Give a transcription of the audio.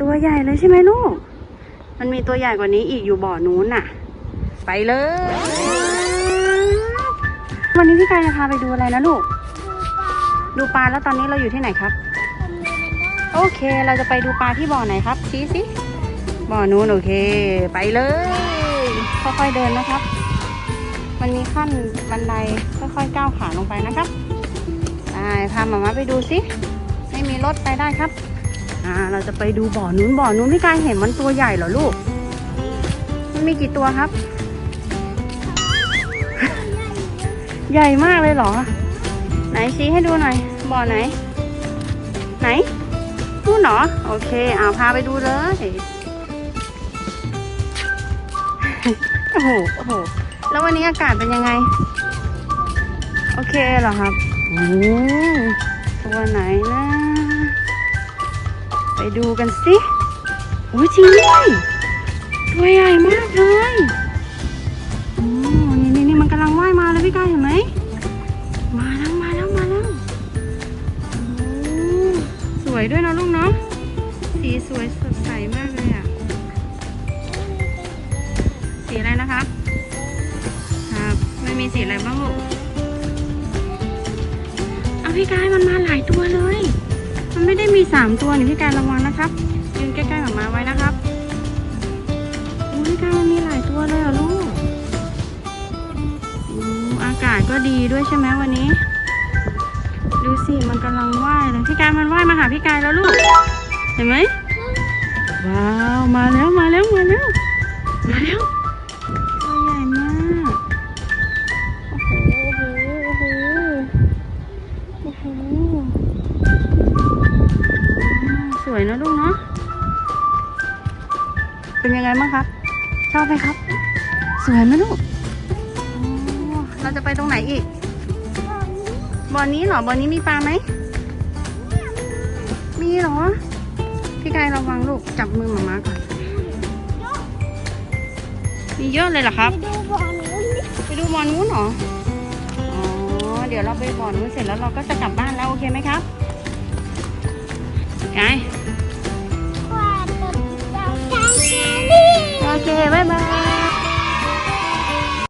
ตัวใหญ่เลยใช่ไหมลูก มันมีตัวใหญ่กว่านี้อีกอยู่บ่อนู้นน่ะ ไปเลย วันนี้พี่กายจะพาไปดูอะไรนะลูก ดูปลาแล้วตอนนี้เราอยู่ที่ไหนครับ โอเค เราจะไปดูปลาที่บ่อไหนครับชี้สิ บ่อนู้นโอเค ไปเลย ค่อยๆเดินนะครับ มันมีขั้นบันไดค่อยๆก้าวขาลงไปนะครับไปพาหมามาไปดูสิไม่มีรถไปได้ครับ อ่าเราจะไปดูบ่อนู้นบ่อนู้นพี่กายเห็นมันตัวใหญ่เหรอลูก มันมีกี่ตัวครับ ใหญ่มากเลยเหรอ ไหนชี้ให้ดูหน่อยบ่อไหน ไหนนู่นเหรอโอเคอ่าพาไปดูเลยโอ้โหโอ้โหแล้ววันนี้อากาศเป็นยังไง โอเคเหรอครับ โอ้ตัวไหนนะไป ดูกันสิโอ้จริงด้วยตัวใหญ่มากเลยโอ้นี่นี่นี่มันกำลังว่ายมาเลยพี่กายเห็นไหมมาแล้วมาแล้วมาแล้วโอ้สวยด้วยนะลูกเนาะสีสวยสดใสมากเลยอะสีอะไรนะครับครับไม่มีสีอะไรบ้างลูกเอาพี่กายมันมาหลายตัวเลย มีสามตัวอยู่ที่การระวังนะครับยืนใกล้ๆกับมาไว้นะครับอุ้ยพี่กายมันมีหลายตัวเลยเหรอลูกอู้อากาศก็ดีด้วยใช่ไหมวันนี้ ดูสิมันกำลังว่ายเลยพี่กายมันว่ายมาหาพี่กายแล้วลูก เห็นไหมว้าวมาแล้วมาแล้วมาแล้ว วยนะลูกเนาะ เป็นยังไงบ้างครับ ชอบไหมครับ สวยไหมลูก เราจะไปตรงไหนอีก บ่อนี้เหรอ บ่อนี้มีปลาไหม มีเหรอ พี่กายระวังลูก จับมือหมามาก่อน มีเยอะเลยเหรอครับ ไปดูบ่อนู้นไปดูบ่อนู้นเหรออ๋อเดี๋ยวเราไปบ่อนู้นเสร็จแล้วเราก็จะกลับบ้านแล้วโอเคไหมครับกาย 拜拜。